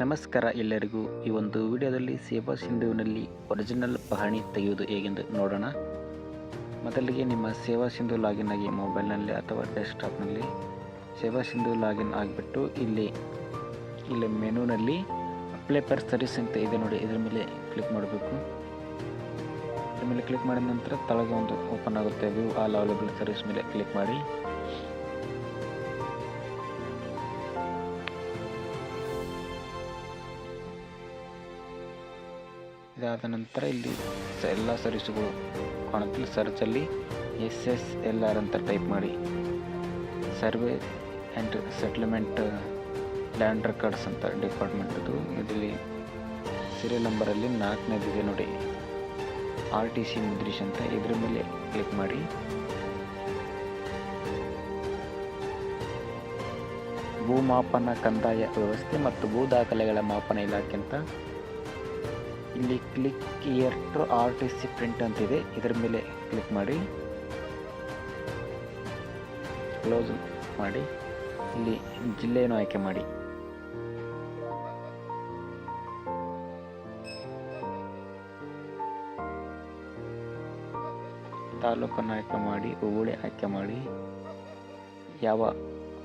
ನಮಸ್ಕಾರ ಎಲ್ಲರಿಗೂ. ಈ ಒಂದು ವಿಡಿಯೋದಲ್ಲಿ ಸೇವಾ ಸಿಂಧುವಿನಲ್ಲಿ ಒರಿಜಿನಲ್ ಪಹಣಿ ತೆಗೆಯುವುದು ಹೇಗೆಂದು ನೋಡೋಣ. ಮೊದಲಿಗೆ ನಿಮ್ಮ ಸೇವಾ ಸಿಂಧು ಲಾಗಿನ್ ಆಗಿ ಮೊಬೈಲ್ನಲ್ಲಿ ಅಥವಾ ಡೆಸ್ಕ್ಟಾಪ್ನಲ್ಲಿ ಸೇವಾ ಸಿಂಧು ಲಾಗಿನ್ ಆಗಿಬಿಟ್ಟು ಇಲ್ಲಿ ಇಲ್ಲಿ ಮೆನುನಲ್ಲಿ ಅಪ್ಲೈ ಪರ್ ಸರ್ವಿಸ್ ಅಂತ ಇದೆ ನೋಡಿ, ಇದರ ಮೇಲೆ ಕ್ಲಿಕ್ ಮಾಡಬೇಕು. ಇದರ ಮೇಲೆ ಕ್ಲಿಕ್ ಮಾಡಿದ ನಂತರ ತಳಗೆ ಒಂದು ಓಪನ್ ಆಗುತ್ತೆ. ವ್ಯೂ ಆಲ್ ಅವೈಲೇಬಲ್ ಸರ್ವಿಸ್ ಮೇಲೆ ಕ್ಲಿಕ್ ಮಾಡಿ. ಇದಾದ ನಂತರ ಇಲ್ಲಿ ಎಲ್ಲ ಸರ್ವಿಸ್ಗಳು ಕಾಣುತ್ತಿಲ್ಲ. ಸರ್ಚಲ್ಲಿ ಎಸ್ ಎಸ್ ಎಲ್ ಆರ್ ಅಂತ ಟೈಪ್ ಮಾಡಿ. Survey and settlement land records ಅಂತ ಡಿಪಾರ್ಟ್ಮೆಂಟದು. ಇದರಲ್ಲಿ ಸೀರಿಯಲ್ ನಂಬರಲ್ಲಿ ನಾಲ್ಕನೇದಿದೆ ನೋಡಿ. ಆರ್ ಟಿ ಸಿ ಮುದ್ರಿಶ್ ಅಂತ. ಇದ್ರ ಮೇಲೆ ಕ್ಲಿಕ್ ಮಾಡಿ. ಭೂಮಾಪನ ಕಂದಾಯ ವ್ಯವಸ್ಥೆ ಮತ್ತು ಭೂ ದಾಖಲೆಗಳ ಮಾಪನ ಇಲಾಖೆ ಅಂತ ಇಲ್ಲಿ click here to R T C print ಅಂತಿದೆ ಇದರ ಮೇಲೆ ಕ್ಲಿಕ್ ಮಾಡಿ. ಕ್ಲೋಸ್ ಮಾಡಿ. ಇಲ್ಲಿ ಜಿಲ್ಲೆಯನ್ನು ಆಯ್ಕೆ ಮಾಡಿ. ತಾಲೂಕನ್ನು ಆಯ್ಕೆ ಮಾಡಿ ಹೋಬಳಿ ಆಯ್ಕೆ ಮಾಡಿ. ಯಾವ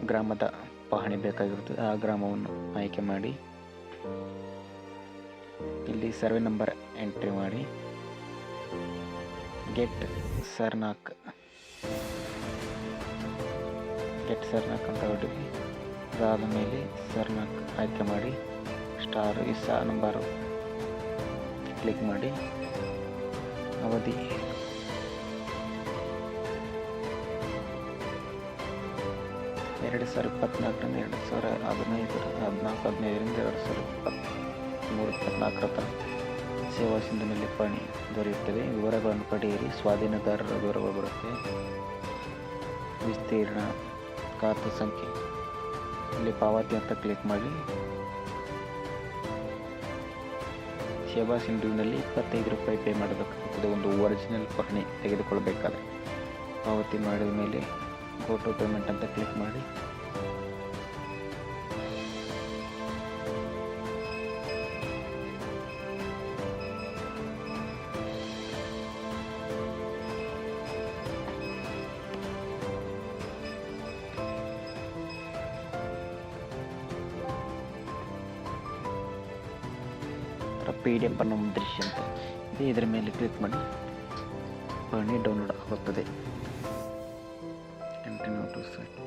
ಗ್ರಾಮದ ಪಹಣಿ ಬೇಕಾಗಿರುತ್ತದೆ, ಆ ಗ್ರಾಮವನ್ನು ಆಯ್ಕೆ ಮಾಡಿ. ಇಲ್ಲಿ ಸರ್ವೆ ನಂಬರ್ ಎಂಟ್ರಿ ಮಾಡಿ. ಗೆಟ್ ಸರ್ನಾಕ್ ಗೆಟ್ ಸರ್ನಾಕ್ ಅಂತ ಹೊಡಿರಿ ಅದಾದ ಮೇಲೆ ಸರ್ನಾಕ್ ಆಯ್ಕೆ ಮಾಡಿ, ಸ್ಟಾರ್ ಇಸಾ ನಂಬರು ಕ್ಲಿಕ್ ಮಾಡಿ. ಅವಧಿ. ಎರಡು ಸಾವಿರ ಇಪ್ಪತ್ತ್ನಾಲ್ಕರಿಂದ ಎರಡು ಸಾವಿರ ಹದಿನೈದರ ಹದಿನಾಲ್ಕು, ಹದಿನೈದರಿಂದ ಎರಡು ಸಾವಿರ ಇಪ್ಪತ್ತ್ಮೂರು ಇಪ್ಪತ್ನಾಲ್ಕರ ತನಕ ಸೇವಾ ಸಿಂಧುನಲ್ಲಿ ಪಣಿ ದೊರೆಯುತ್ತದೆ. ವಿವರಗಳನ್ನು ಪಡೆಯಿರಿ. ಸ್ವಾಧೀನದಾರರ ವಿವರಗಳು ಬರುತ್ತೆ. ವಿಸ್ತೀರ್ಣ ಖಾತೆ ಸಂಖ್ಯೆ. ಇಲ್ಲಿ ಪಾವತಿ ಅಂತ ಕ್ಲಿಕ್ ಮಾಡಿ. ಸೇವಾ ಸಿಂಧುವಿನಲ್ಲಿ ಇಪ್ಪತ್ತೈದು ರೂಪಾಯಿ ಪೇ ಮಾಡಬೇಕಾಗುತ್ತದೆ. ಒಂದು ಒರಿಜಿನಲ್ ಪಹಣಿ ತೆಗೆದುಕೊಳ್ಬೇಕಾದ್ರೆ. ಪಾವತಿ ಮಾಡಿದ ಮೇಲೆ ಗೋ ಟು ಪೇಮೆಂಟ್ ಅಂತ ಕ್ಲಿಕ್ ಮಾಡಿ. ಪಿ ಡಿ ಎಫ್ ಅನ್ನು ದೃಶ್ಯ ಅಂತ ಇದೆ. ಇದರ ಮೇಲೆ ಕ್ಲಿಕ್ ಮಾಡಿ ಪಹಣಿ ಡೌನ್ಲೋಡ್ ಆಗುತ್ತದೆ. ಕಂಟಿನ್ಯೂ ಟು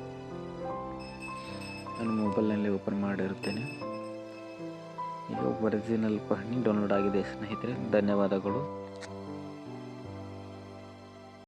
ನಾನು ಮೊಬೈಲ್ನಲ್ಲಿ ಓಪನ್ ಮಾಡಿರುತ್ತೇನೆ. ಈಗ ಒರಿಜಿನಲ್ ಪಹಣಿ ಡೌನ್ಲೋಡ್ ಆಗಿದೆ ಸ್ನೇಹಿತರೆ. ಧನ್ಯವಾದಗಳು.